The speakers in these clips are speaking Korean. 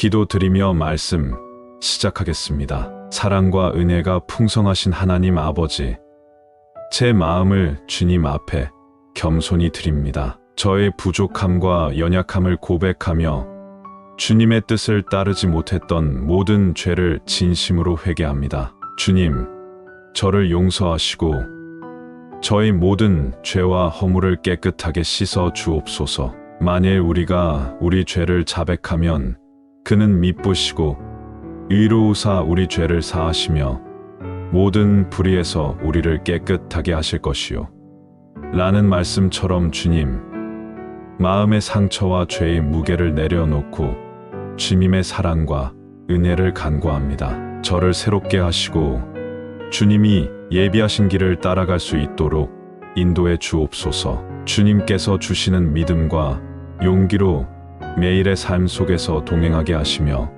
기도 드리며 말씀 시작하겠습니다. 사랑과 은혜가 풍성하신 하나님 아버지, 제 마음을 주님 앞에 겸손히 드립니다. 저의 부족함과 연약함을 고백하며 주님의 뜻을 따르지 못했던 모든 죄를 진심으로 회개합니다. 주님, 저를 용서하시고 저의 모든 죄와 허물을 깨끗하게 씻어 주옵소서. 만일 우리가 우리 죄를 자백하면 그는 미쁘시고 의로우사 우리 죄를 사하시며 모든 불의에서 우리를 깨끗하게 하실 것이요. 라는 말씀처럼 주님, 마음의 상처와 죄의 무게를 내려놓고 주님의 사랑과 은혜를 간구합니다. 저를 새롭게 하시고 주님이 예비하신 길을 따라갈 수 있도록 인도해 주옵소서. 주님께서 주시는 믿음과 용기로 매일의 삶 속에서 동행하게 하시며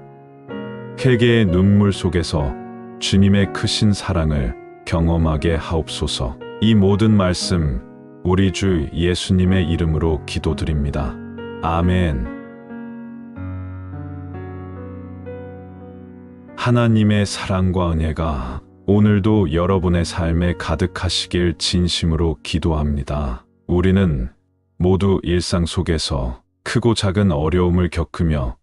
회개의 눈물 속에서 주님의 크신 사랑을 경험하게 하옵소서. 이 모든 말씀 우리 주 예수님의 이름으로 기도드립니다. 아멘. 하나님의 사랑과 은혜가 오늘도 여러분의 삶에 가득하시길 진심으로 기도합니다. 우리는 모두 일상 속에서 크고 작은 어려움을 겪으며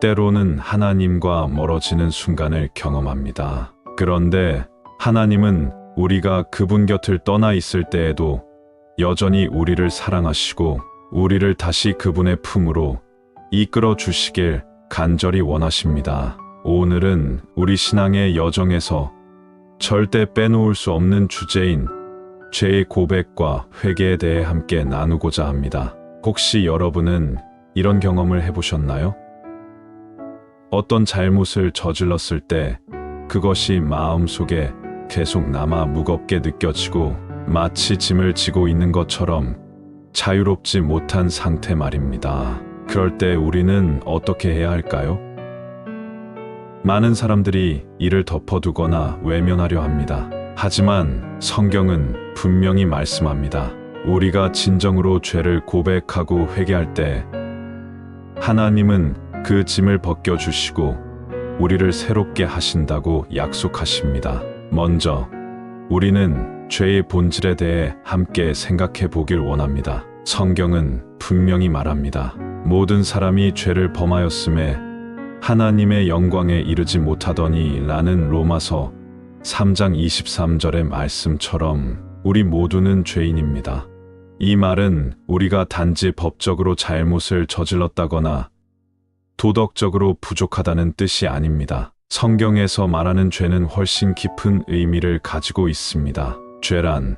때로는 하나님과 멀어지는 순간을 경험합니다. 그런데 하나님은 우리가 그분 곁을 떠나 있을 때에도 여전히 우리를 사랑하시고 우리를 다시 그분의 품으로 이끌어 주시길 간절히 원하십니다. 오늘은 우리 신앙의 여정에서 절대 빼놓을 수 없는 주제인 죄의 고백과 회개에 대해 함께 나누고자 합니다. 혹시 여러분은 이런 경험을 해보셨나요? 어떤 잘못을 저질렀을 때 그것이 마음속에 계속 남아 무겁게 느껴지고 마치 짐을 지고 있는 것처럼 자유롭지 못한 상태 말입니다. 그럴 때 우리는 어떻게 해야 할까요? 많은 사람들이 이를 덮어두거나 외면하려 합니다. 하지만 성경은 분명히 말씀합니다. 우리가 진정으로 죄를 고백하고 회개할 때 하나님은 그 짐을 벗겨 주시고 우리를 새롭게 하신다고 약속하십니다. 먼저 우리는 죄의 본질에 대해 함께 생각해 보길 원합니다. 성경은 분명히 말합니다. 모든 사람이 죄를 범하였음에 하나님의 영광에 이르지 못하더니 라는 로마서 3장 23절의 말씀처럼 우리 모두는 죄인입니다. 이 말은 우리가 단지 법적으로 잘못을 저질렀다거나 도덕적으로 부족하다는 뜻이 아닙니다. 성경에서 말하는 죄는 훨씬 깊은 의미를 가지고 있습니다. 죄란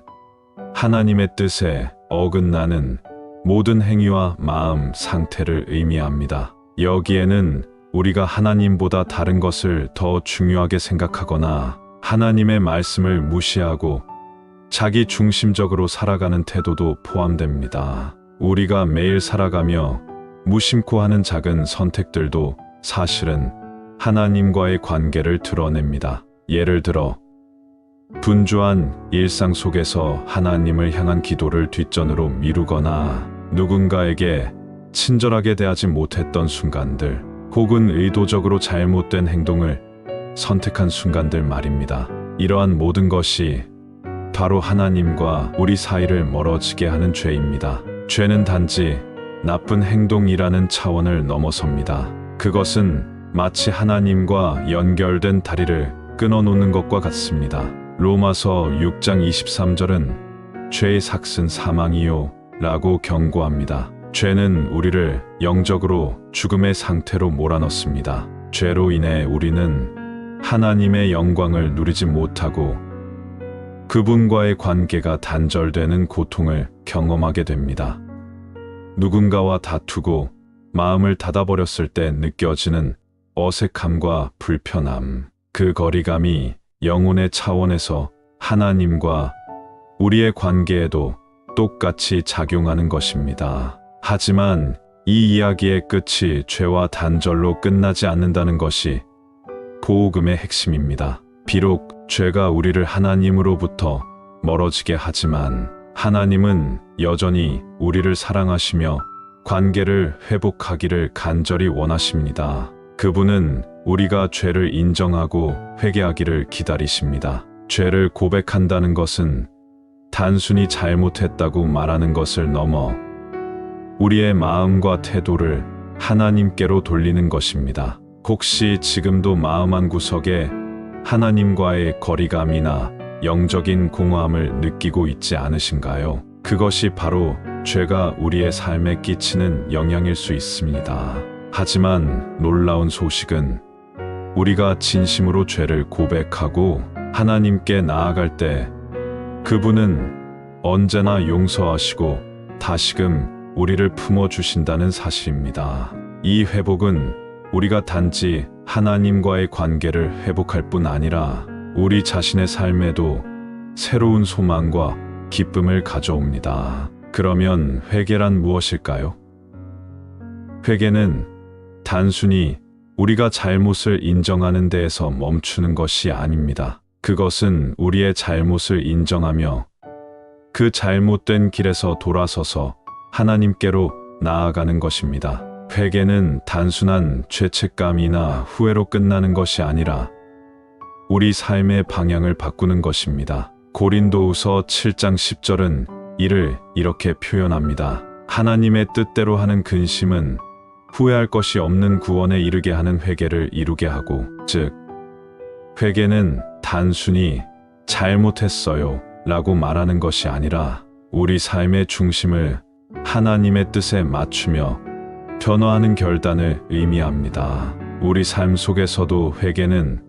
하나님의 뜻에 어긋나는 모든 행위와 마음 상태를 의미합니다. 여기에는 우리가 하나님보다 다른 것을 더 중요하게 생각하거나 하나님의 말씀을 무시하고 자기 중심적으로 살아가는 태도도 포함됩니다. 우리가 매일 살아가며 무심코 하는 작은 선택들도 사실은 하나님과의 관계를 드러냅니다. 예를 들어, 분주한 일상 속에서 하나님을 향한 기도를 뒷전으로 미루거나 누군가에게 친절하게 대하지 못했던 순간들, 혹은 의도적으로 잘못된 행동을 선택한 순간들 말입니다. 이러한 모든 것이 바로 하나님과 우리 사이를 멀어지게 하는 죄입니다. 죄는 단지 나쁜 행동이라는 차원을 넘어섭니다. 그것은 마치 하나님과 연결된 다리를 끊어놓는 것과 같습니다. 로마서 6장 23절은 죄의 삭슨 사망이요 라고 경고합니다. 죄는 우리를 영적으로 죽음의 상태로 몰아넣습니다. 죄로 인해 우리는 하나님의 영광을 누리지 못하고 그분과의 관계가 단절되는 고통을 경험하게 됩니다. 누군가와 다투고 마음을 닫아버렸을 때 느껴지는 어색함과 불편함, 그 거리감이 영혼의 차원에서 하나님과 우리의 관계에도 똑같이 작용하는 것입니다. 하지만 이 이야기의 끝이 죄와 단절로 끝나지 않는다는 것이 고금의 핵심입니다. 비록 죄가 우리를 하나님으로부터 멀어지게 하지만 하나님은 여전히 우리를 사랑하시며 관계를 회복하기를 간절히 원하십니다. 그분은 우리가 죄를 인정하고 회개하기를 기다리십니다. 죄를 고백한다는 것은 단순히 잘못했다고 말하는 것을 넘어 우리의 마음과 태도를 하나님께로 돌리는 것입니다. 혹시 지금도 마음 한 구석에 하나님과의 거리감이나 영적인 공허함을 느끼고 있지 않으신가요? 그것이 바로 죄가 우리의 삶에 끼치는 영향일 수 있습니다. 하지만 놀라운 소식은 우리가 진심으로 죄를 고백하고 하나님께 나아갈 때 그분은 언제나 용서하시고 다시금 우리를 품어주신다는 사실입니다. 이 회복은 우리가 단지 하나님과의 관계를 회복할 뿐 아니라 우리 자신의 삶에도 새로운 소망과 기쁨을 가져옵니다. 그러면 회개란 무엇일까요? 회개는 단순히 우리가 잘못을 인정하는 데에서 멈추는 것이 아닙니다. 그것은 우리의 잘못을 인정하며 그 잘못된 길에서 돌아서서 하나님께로 나아가는 것입니다. 회개는 단순한 죄책감이나 후회로 끝나는 것이 아니라 우리 삶의 방향을 바꾸는 것입니다. 고린도후서 7장 10절은 이를 이렇게 표현합니다. 하나님의 뜻대로 하는 근심은 후회할 것이 없는 구원에 이르게 하는 회개를 이루게 하고, 즉, 회개는 단순히 잘못했어요 라고 말하는 것이 아니라 우리 삶의 중심을 하나님의 뜻에 맞추며 변화하는 결단을 의미합니다. 우리 삶 속에서도 회개는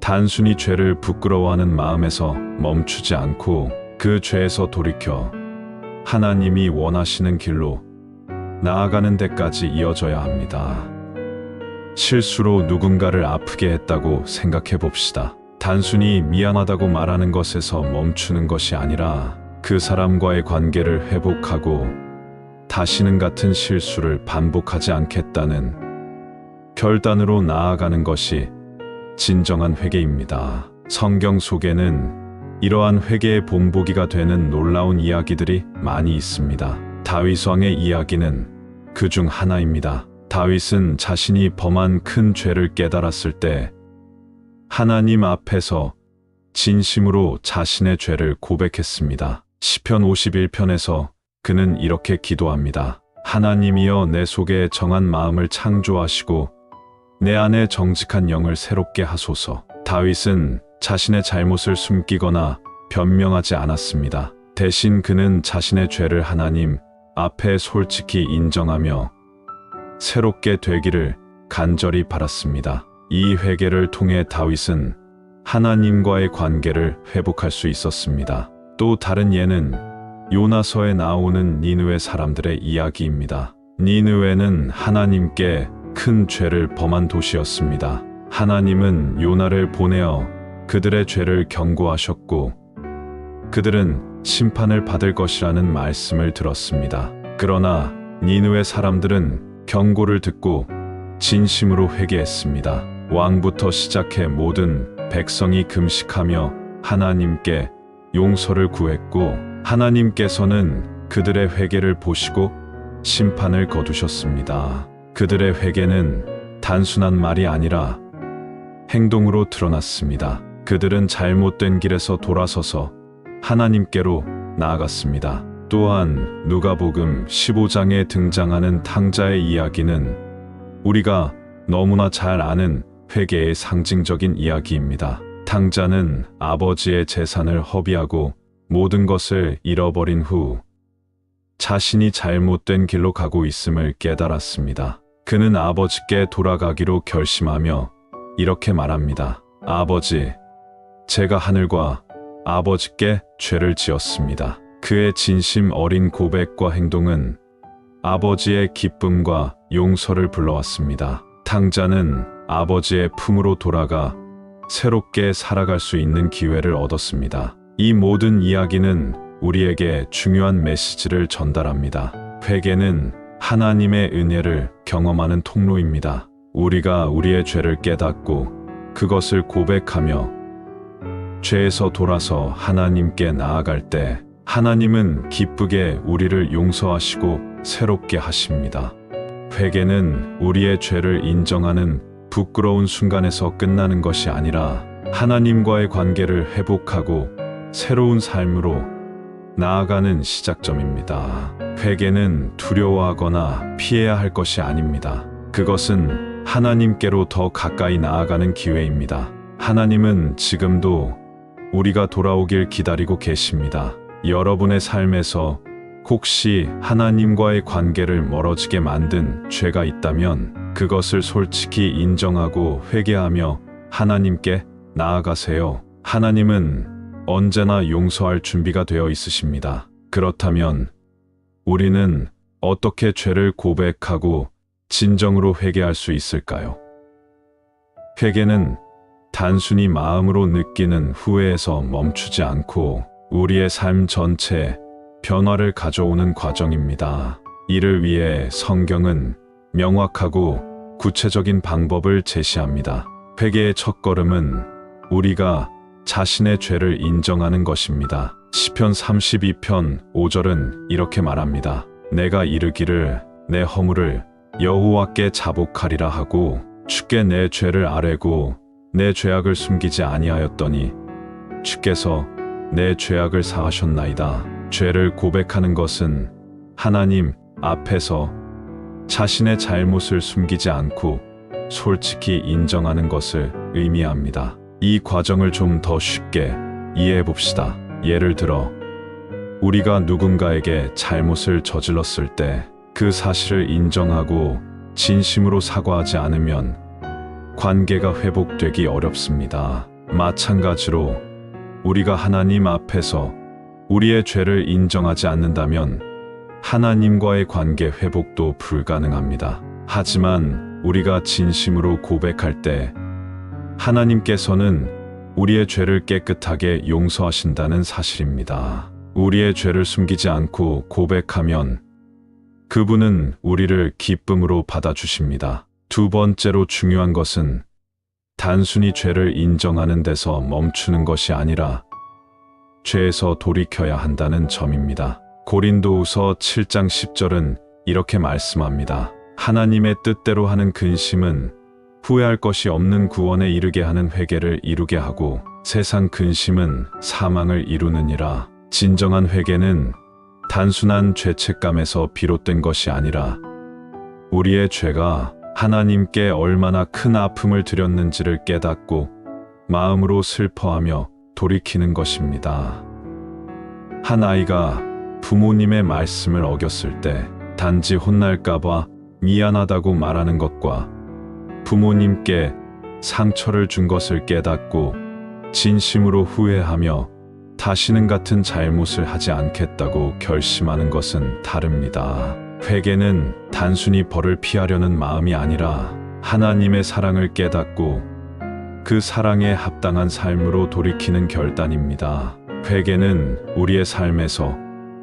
단순히 죄를 부끄러워하는 마음에서 멈추지 않고 그 죄에서 돌이켜 하나님이 원하시는 길로 나아가는 데까지 이어져야 합니다. 실수로 누군가를 아프게 했다고 생각해 봅시다. 단순히 미안하다고 말하는 것에서 멈추는 것이 아니라 그 사람과의 관계를 회복하고 다시는 같은 실수를 반복하지 않겠다는 결단으로 나아가는 것이 진정한 회개입니다. 성경 속에는 이러한 회개의 본보기가 되는 놀라운 이야기들이 많이 있습니다. 다윗 왕의 이야기는 그 중 하나입니다. 다윗은 자신이 범한 큰 죄를 깨달았을 때 하나님 앞에서 진심으로 자신의 죄를 고백했습니다. 시편 51편에서 그는 이렇게 기도합니다. 하나님이여 내 속에 정한 마음을 창조하시고 내 안에 정직한 영을 새롭게 하소서. 다윗은 자신의 잘못을 숨기거나 변명하지 않았습니다. 대신 그는 자신의 죄를 하나님 앞에 솔직히 인정하며 새롭게 되기를 간절히 바랐습니다. 이 회개를 통해 다윗은 하나님과의 관계를 회복할 수 있었습니다. 또 다른 예는 요나서에 나오는 니느웨 사람들의 이야기입니다. 니느웨는 하나님께 큰 죄를 범한 도시였습니다. 하나님은 요나를 보내어 그들의 죄를 경고하셨고 그들은 심판을 받을 것이라는 말씀을 들었습니다. 그러나 니느웨 사람들은 경고를 듣고 진심으로 회개했습니다. 왕부터 시작해 모든 백성이 금식하며 하나님께 용서를 구했고 하나님께서는 그들의 회개를 보시고 심판을 거두셨습니다. 그들의 회개는 단순한 말이 아니라 행동으로 드러났습니다. 그들은 잘못된 길에서 돌아서서 하나님께로 나아갔습니다. 또한 누가복음 15장에 등장하는 탕자의 이야기는 우리가 너무나 잘 아는 회개의 상징적인 이야기입니다. 탕자는 아버지의 재산을 허비하고 모든 것을 잃어버린 후 자신이 잘못된 길로 가고 있음을 깨달았습니다. 그는 아버지께 돌아가기로 결심하며 이렇게 말합니다. 아버지, 제가 하늘과 아버지께 죄를 지었습니다. 그의 진심 어린 고백과 행동은 아버지의 기쁨과 용서를 불러왔습니다. 탕자는 아버지의 품으로 돌아가 새롭게 살아갈 수 있는 기회를 얻었습니다. 이 모든 이야기는 우리에게 중요한 메시지를 전달합니다. 회개는 하나님의 은혜를 경험하는 통로입니다. 우리가 우리의 죄를 깨닫고 그것을 고백하며 죄에서 돌아서 하나님께 나아갈 때 하나님은 기쁘게 우리를 용서하시고 새롭게 하십니다. 회개는 우리의 죄를 인정하는 부끄러운 순간에서 끝나는 것이 아니라 하나님과의 관계를 회복하고 새로운 삶으로 나아가는 시작점입니다. 회개는 두려워하거나 피해야 할 것이 아닙니다. 그것은 하나님께로 더 가까이 나아가는 기회입니다. 하나님은 지금도 우리가 돌아오길 기다리고 계십니다. 여러분의 삶에서 혹시 하나님과의 관계를 멀어지게 만든 죄가 있다면 그것을 솔직히 인정하고 회개하며 하나님께 나아가세요. 하나님은 언제나 용서할 준비가 되어 있으십니다. 그렇다면 우리는 어떻게 죄를 고백하고 진정으로 회개할 수 있을까요? 회개는 단순히 마음으로 느끼는 후회에서 멈추지 않고 우리의 삶 전체에 변화를 가져오는 과정입니다. 이를 위해 성경은 명확하고 구체적인 방법을 제시합니다. 회개의 첫걸음은 우리가 자신의 죄를 인정하는 것입니다. 시편 32편 5절은 이렇게 말합니다. 내가 이르기를 내 허물을 여호와께 자복하리라 하고 주께 내 죄를 아뢰고 내 죄악을 숨기지 아니하였더니 주께서 내 죄악을 사하셨나이다. 죄를 고백하는 것은 하나님 앞에서 자신의 잘못을 숨기지 않고 솔직히 인정하는 것을 의미합니다. 이 과정을 좀 더 쉽게 이해해 봅시다. 예를 들어, 우리가 누군가에게 잘못을 저질렀을 때 그 사실을 인정하고 진심으로 사과하지 않으면 관계가 회복되기 어렵습니다. 마찬가지로 우리가 하나님 앞에서 우리의 죄를 인정하지 않는다면 하나님과의 관계 회복도 불가능합니다. 하지만 우리가 진심으로 고백할 때 하나님께서는 우리의 죄를 깨끗하게 용서하신다는 사실입니다. 우리의 죄를 숨기지 않고 고백하면 그분은 우리를 기쁨으로 받아주십니다. 두 번째로 중요한 것은 단순히 죄를 인정하는 데서 멈추는 것이 아니라 죄에서 돌이켜야 한다는 점입니다. 고린도후서 7장 10절은 이렇게 말씀합니다. 하나님의 뜻대로 하는 근심은 후회할 것이 없는 구원에 이르게 하는 회개를 이루게 하고 세상 근심은 사망을 이루느니라. 진정한 회개는 단순한 죄책감에서 비롯된 것이 아니라 우리의 죄가 하나님께 얼마나 큰 아픔을 드렸는지를 깨닫고 마음으로 슬퍼하며 돌이키는 것입니다. 한 아이가 부모님의 말씀을 어겼을 때 단지 혼날까봐 미안하다고 말하는 것과 부모님께 상처를 준 것을 깨닫고 진심으로 후회하며 다시는 같은 잘못을 하지 않겠다고 결심하는 것은 다릅니다. 회개는 단순히 벌을 피하려는 마음이 아니라 하나님의 사랑을 깨닫고 그 사랑에 합당한 삶으로 돌이키는 결단입니다. 회개는 우리의 삶에서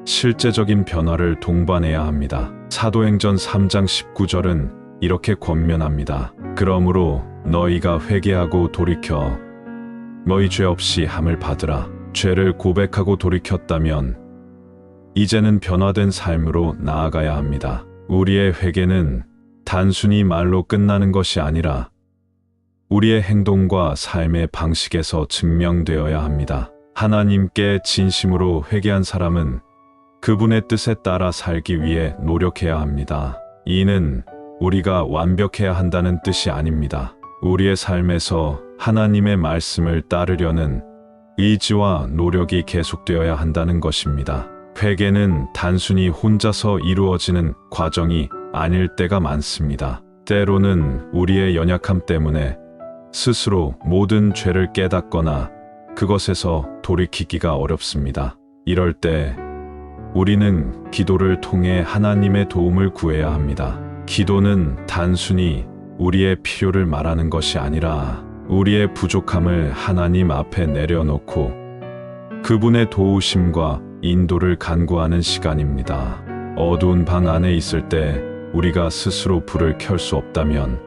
실제적인 변화를 동반해야 합니다. 사도행전 3장 19절은 이렇게 권면합니다. 그러므로 너희가 회개하고 돌이켜 너희 죄 없이 함을 받으라. 죄를 고백하고 돌이켰다면 이제는 변화된 삶으로 나아가야 합니다. 우리의 회개는 단순히 말로 끝나는 것이 아니라 우리의 행동과 삶의 방식에서 증명되어야 합니다. 하나님께 진심으로 회개한 사람은 그분의 뜻에 따라 살기 위해 노력해야 합니다. 이는 우리가 완벽해야 한다는 뜻이 아닙니다. 우리의 삶에서 하나님의 말씀을 따르려는 의지와 노력이 계속되어야 한다는 것입니다. 회개는 단순히 혼자서 이루어지는 과정이 아닐 때가 많습니다. 때로는 우리의 연약함 때문에 스스로 모든 죄를 깨닫거나 그것에서 돌이키기가 어렵습니다. 이럴 때 우리는 기도를 통해 하나님의 도움을 구해야 합니다. 기도는 단순히 우리의 필요를 말하는 것이 아니라 우리의 부족함을 하나님 앞에 내려놓고 그분의 도우심과 인도를 간구하는 시간입니다. 어두운 방 안에 있을 때 우리가 스스로 불을 켤 수 없다면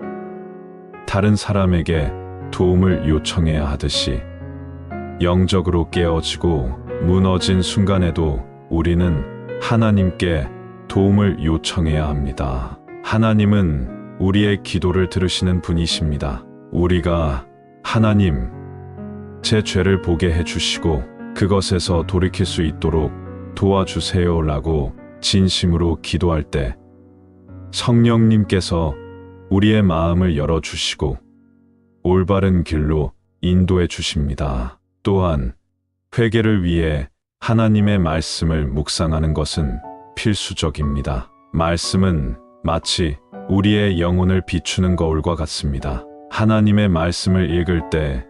다른 사람에게 도움을 요청해야 하듯이 영적으로 깨어지고 무너진 순간에도 우리는 하나님께 도움을 요청해야 합니다. 하나님은 우리의 기도를 들으시는 분이십니다. 우리가 하나님, 제 죄를 보게 해주시고 그것에서 돌이킬 수 있도록 도와주세요 라고 진심으로 기도할 때 성령님께서 우리의 마음을 열어주시고 올바른 길로 인도해 주십니다. 또한 회개를 위해 하나님의 말씀을 묵상하는 것은 필수적입니다. 말씀은 마치 우리의 영혼을 비추는 거울과 같습니다. 하나님의 말씀을 읽을 때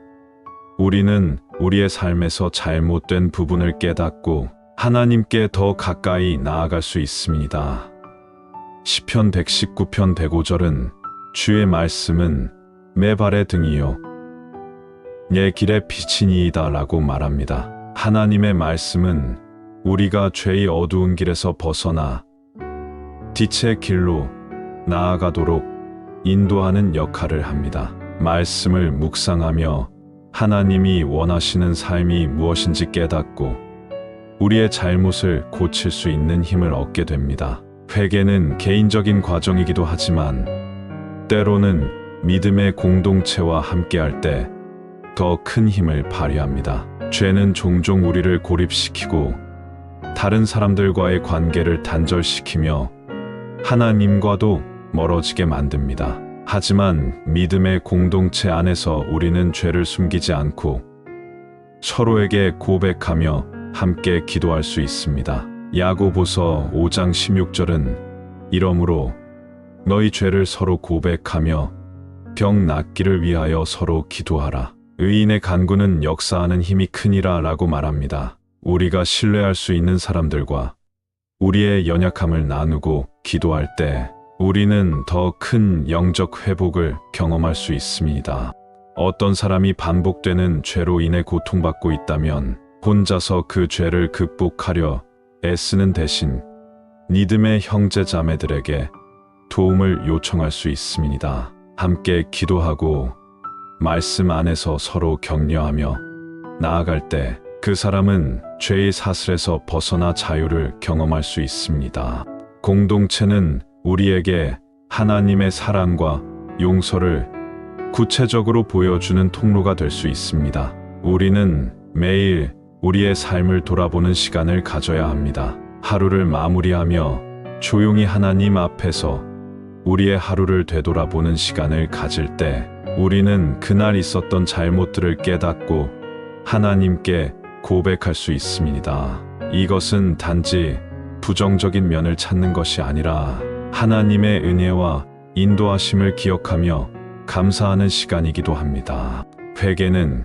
우리는 우리의 삶에서 잘못된 부분을 깨닫고 하나님께 더 가까이 나아갈 수 있습니다. 시편 119편 105절은 주의 말씀은 내 발의 등이요 내 길의 빛이니이다 라고 말합니다. 하나님의 말씀은 우리가 죄의 어두운 길에서 벗어나 빛의 길로 나아가도록 인도하는 역할을 합니다. 말씀을 묵상하며 하나님이 원하시는 삶이 무엇인지 깨닫고 우리의 잘못을 고칠 수 있는 힘을 얻게 됩니다. 회개는 개인적인 과정이기도 하지만 때로는 믿음의 공동체와 함께할 때 더 큰 힘을 발휘합니다. 죄는 종종 우리를 고립시키고 다른 사람들과의 관계를 단절시키며 하나님과도 멀어지게 만듭니다. 하지만 믿음의 공동체 안에서 우리는 죄를 숨기지 않고 서로에게 고백하며 함께 기도할 수 있습니다. 야고보서 5장 16절은 이러므로 너희 죄를 서로 고백하며 병 낫기를 위하여 서로 기도하라. 의인의 간구는 역사하는 힘이 크니라 라고 말합니다. 우리가 신뢰할 수 있는 사람들과 우리의 연약함을 나누고 기도할 때 우리는 더 큰 영적 회복을 경험할 수 있습니다. 어떤 사람이 반복되는 죄로 인해 고통받고 있다면 혼자서 그 죄를 극복하려 애쓰는 대신 믿음의 형제 자매들에게 도움을 요청할 수 있습니다. 함께 기도하고 말씀 안에서 서로 격려하며 나아갈 때 그 사람은 죄의 사슬에서 벗어나 자유를 경험할 수 있습니다. 공동체는 우리에게 하나님의 사랑과 용서를 구체적으로 보여주는 통로가 될 수 있습니다. 우리는 매일 우리의 삶을 돌아보는 시간을 가져야 합니다. 하루를 마무리하며 조용히 하나님 앞에서 우리의 하루를 되돌아보는 시간을 가질 때 우리는 그날 있었던 잘못들을 깨닫고 하나님께 고백할 수 있습니다. 이것은 단지 부정적인 면을 찾는 것이 아니라 하나님의 은혜와 인도하심을 기억하며 감사하는 시간이기도 합니다. 회개는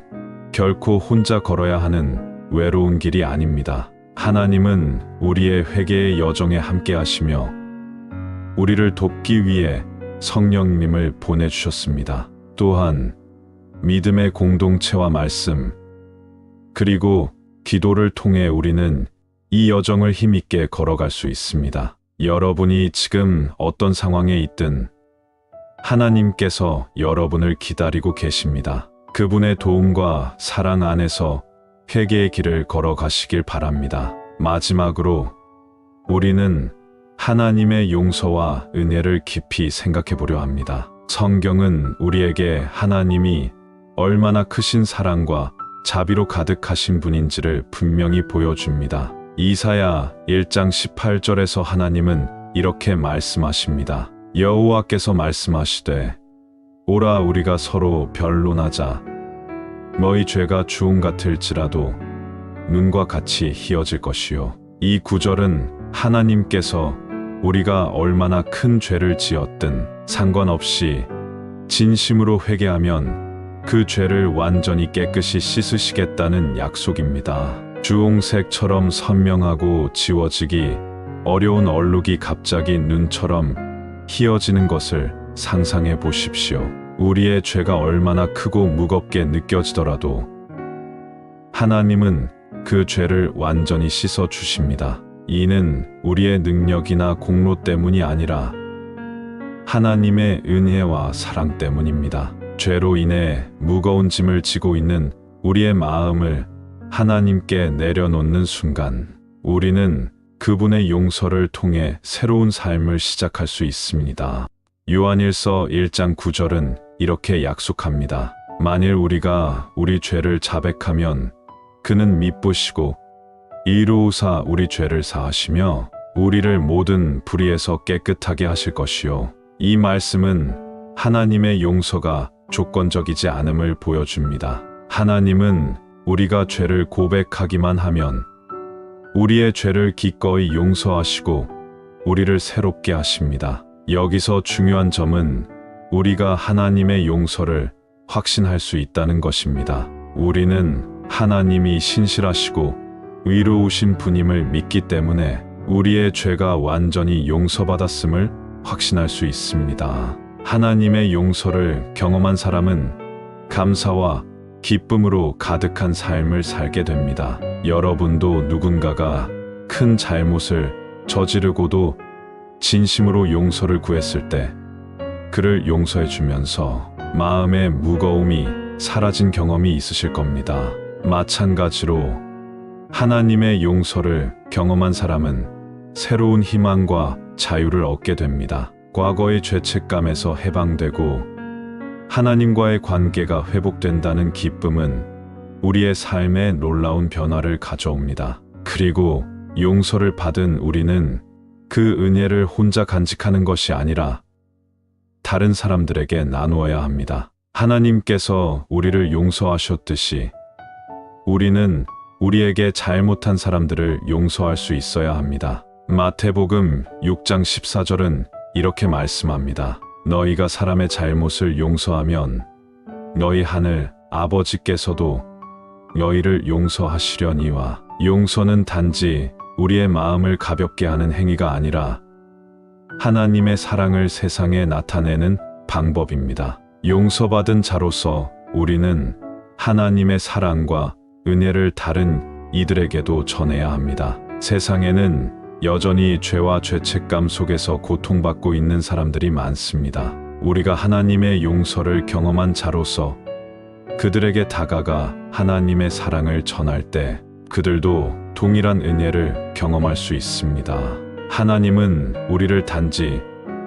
결코 혼자 걸어야 하는 외로운 길이 아닙니다. 하나님은 우리의 회개의 여정에 함께 하시며 우리를 돕기 위해 성령님을 보내주셨습니다. 또한 믿음의 공동체와 말씀, 그리고 기도를 통해 우리는 이 여정을 힘있게 걸어갈 수 있습니다. 여러분이 지금 어떤 상황에 있든 하나님께서 여러분을 기다리고 계십니다. 그분의 도움과 사랑 안에서 회개의 길을 걸어가시길 바랍니다. 마지막으로 우리는 하나님의 용서와 은혜를 깊이 생각해 보려 합니다. 성경은 우리에게 하나님이 얼마나 크신 사랑과 자비로 가득하신 분인지를 분명히 보여줍니다. 이사야 1장 18절에서 하나님은 이렇게 말씀하십니다. 여호와께서 말씀하시되 오라 우리가 서로 변론하자 너희 죄가 주홍 같을지라도 눈과 같이 희어질 것이요 이 구절은 하나님께서 우리가 얼마나 큰 죄를 지었든 상관없이 진심으로 회개하면 그 죄를 완전히 깨끗이 씻으시겠다는 약속입니다. 주홍색처럼 선명하고 지워지기 어려운 얼룩이 갑자기 눈처럼 희어지는 것을 상상해 보십시오. 우리의 죄가 얼마나 크고 무겁게 느껴지더라도 하나님은 그 죄를 완전히 씻어 주십니다. 이는 우리의 능력이나 공로 때문이 아니라 하나님의 은혜와 사랑 때문입니다. 죄로 인해 무거운 짐을 지고 있는 우리의 마음을 하나님께 내려놓는 순간 우리는 그분의 용서를 통해 새로운 삶을 시작할 수 있습니다. 요한일서 1장 9절은 이렇게 약속합니다. 만일 우리가 우리 죄를 자백하면 그는 미쁘시고 이로우사 우리 죄를 사하시며 우리를 모든 불의에서 깨끗하게 하실 것이요. 이 말씀은 하나님의 용서가 조건적이지 않음을 보여줍니다. 하나님은 우리가 죄를 고백하기만 하면 우리의 죄를 기꺼이 용서하시고 우리를 새롭게 하십니다. 여기서 중요한 점은 우리가 하나님의 용서를 확신할 수 있다는 것입니다. 우리는 하나님이 신실하시고 의로우신 분임을 믿기 때문에 우리의 죄가 완전히 용서받았음을 확신할 수 있습니다. 하나님의 용서를 경험한 사람은 감사와 기쁨으로 가득한 삶을 살게 됩니다. 여러분도 누군가가 큰 잘못을 저지르고도 진심으로 용서를 구했을 때 그를 용서해 주면서 마음의 무거움이 사라진 경험이 있으실 겁니다. 마찬가지로 하나님의 용서를 경험한 사람은 새로운 희망과 자유를 얻게 됩니다. 과거의 죄책감에서 해방되고 하나님과의 관계가 회복된다는 기쁨은 우리의 삶에 놀라운 변화를 가져옵니다. 그리고 용서를 받은 우리는 그 은혜를 혼자 간직하는 것이 아니라 다른 사람들에게 나누어야 합니다. 하나님께서 우리를 용서하셨듯이 우리는 우리에게 잘못한 사람들을 용서할 수 있어야 합니다. 마태복음 6장 14절은 이렇게 말씀합니다. 너희가 사람의 잘못을 용서하면 너희 하늘 아버지께서도 너희를 용서하시려니와 용서는 단지 우리의 마음을 가볍게 하는 행위가 아니라 하나님의 사랑을 세상에 나타내는 방법입니다. 용서받은 자로서 우리는 하나님의 사랑과 은혜를 다른 이들에게도 전해야 합니다. 세상에는 여전히 죄와 죄책감 속에서 고통받고 있는 사람들이 많습니다. 우리가 하나님의 용서를 경험한 자로서 그들에게 다가가 하나님의 사랑을 전할 때 그들도 동일한 은혜를 경험할 수 있습니다. 하나님은 우리를 단지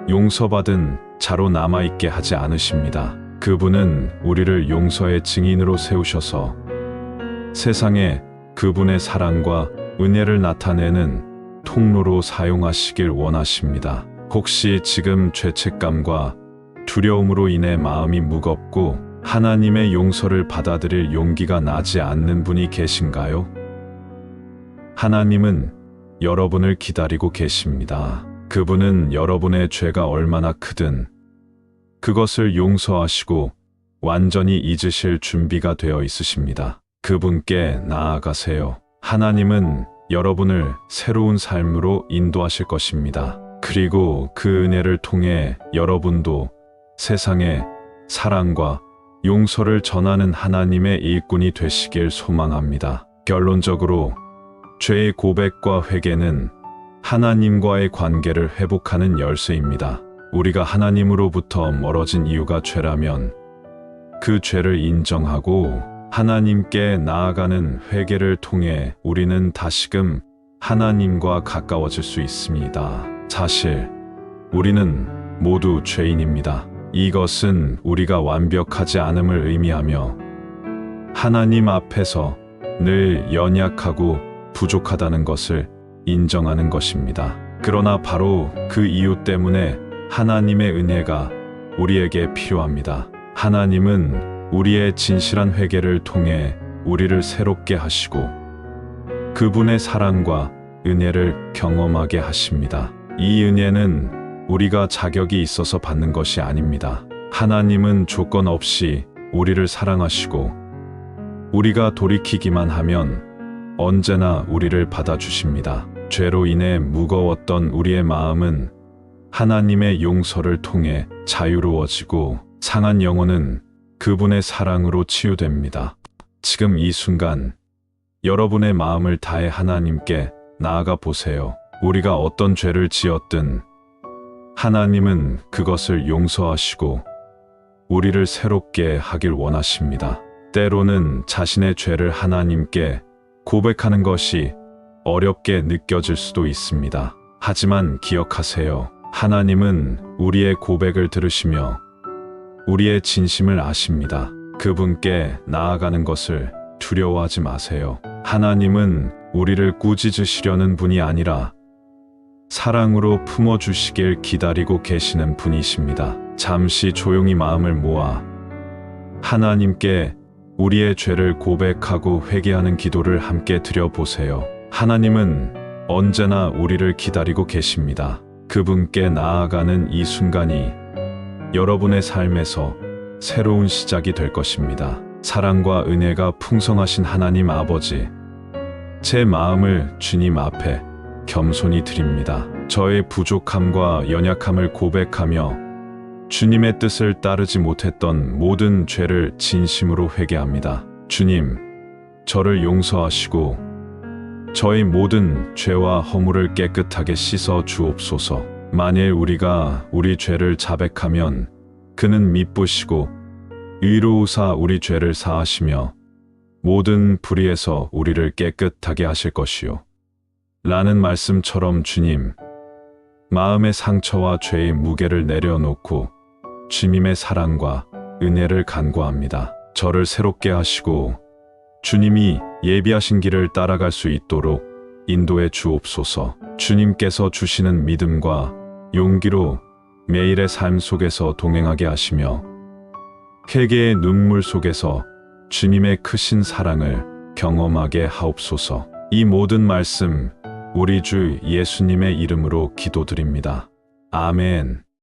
용서받은 자로 남아있게 하지 않으십니다. 그분은 우리를 용서의 증인으로 세우셔서 세상에 그분의 사랑과 은혜를 나타내는 통로로 사용하시길 원하십니다. 혹시 지금 죄책감과 두려움으로 인해 마음이 무겁고 하나님의 용서를 받아들일 용기가 나지 않는 분이 계신가요? 하나님은 여러분을 기다리고 계십니다. 그분은 여러분의 죄가 얼마나 크든 그것을 용서하시고 완전히 잊으실 준비가 되어 있으십니다. 그분께 나아가세요. 하나님은 여러분을 새로운 삶으로 인도하실 것입니다. 그리고 그 은혜를 통해 여러분도 세상에 사랑과 용서를 전하는 하나님의 일꾼이 되시길 소망합니다. 결론적으로 죄의 고백과 회개는 하나님과의 관계를 회복하는 열쇠입니다. 우리가 하나님으로부터 멀어진 이유가 죄라면 그 죄를 인정하고 하나님께 나아가는 회개를 통해 우리는 다시금 하나님과 가까워질 수 있습니다. 사실 우리는 모두 죄인입니다. 이것은 우리가 완벽하지 않음을 의미하며 하나님 앞에서 늘 연약하고 부족하다는 것을 인정하는 것입니다. 그러나 바로 그 이유 때문에 하나님의 은혜가 우리에게 필요합니다. 하나님은 우리의 진실한 회개를 통해 우리를 새롭게 하시고 그분의 사랑과 은혜를 경험하게 하십니다. 이 은혜는 우리가 자격이 있어서 받는 것이 아닙니다. 하나님은 조건 없이 우리를 사랑하시고 우리가 돌이키기만 하면 언제나 우리를 받아주십니다. 죄로 인해 무거웠던 우리의 마음은 하나님의 용서를 통해 자유로워지고 상한 영혼은 그분의 사랑으로 치유됩니다. 지금 이 순간 여러분의 마음을 다해 하나님께 나아가 보세요. 우리가 어떤 죄를 지었든 하나님은 그것을 용서하시고 우리를 새롭게 하길 원하십니다. 때로는 자신의 죄를 하나님께 고백하는 것이 어렵게 느껴질 수도 있습니다. 하지만 기억하세요. 하나님은 우리의 고백을 들으시며 우리의 진심을 아십니다. 그분께 나아가는 것을 두려워하지 마세요. 하나님은 우리를 꾸짖으시려는 분이 아니라 사랑으로 품어주시길 기다리고 계시는 분이십니다. 잠시 조용히 마음을 모아 하나님께 우리의 죄를 고백하고 회개하는 기도를 함께 드려보세요. 하나님은 언제나 우리를 기다리고 계십니다. 그분께 나아가는 이 순간이 여러분의 삶에서 새로운 시작이 될 것입니다. 사랑과 은혜가 풍성하신 하나님 아버지, 제 마음을 주님 앞에 겸손히 드립니다. 저의 부족함과 연약함을 고백하며 주님의 뜻을 따르지 못했던 모든 죄를 진심으로 회개합니다. 주님, 저를 용서하시고 저의 모든 죄와 허물을 깨끗하게 씻어 주옵소서. 만일 우리가 우리 죄를 자백하면 그는 미쁘시고 의로우사 우리 죄를 사하시며 모든 불의에서 우리를 깨끗하게 하실 것이요. 라는 말씀처럼 주님, 마음의 상처와 죄의 무게를 내려놓고 주님의 사랑과 은혜를 간구합니다. 저를 새롭게 하시고 주님이 예비하신 길을 따라갈 수 있도록 인도해 주옵소서. 주님께서 주시는 믿음과 용기로 매일의 삶 속에서 동행하게 하시며 회개의 눈물 속에서 주님의 크신 사랑을 경험하게 하옵소서. 이 모든 말씀 우리 주 예수님의 이름으로 기도드립니다. 아멘.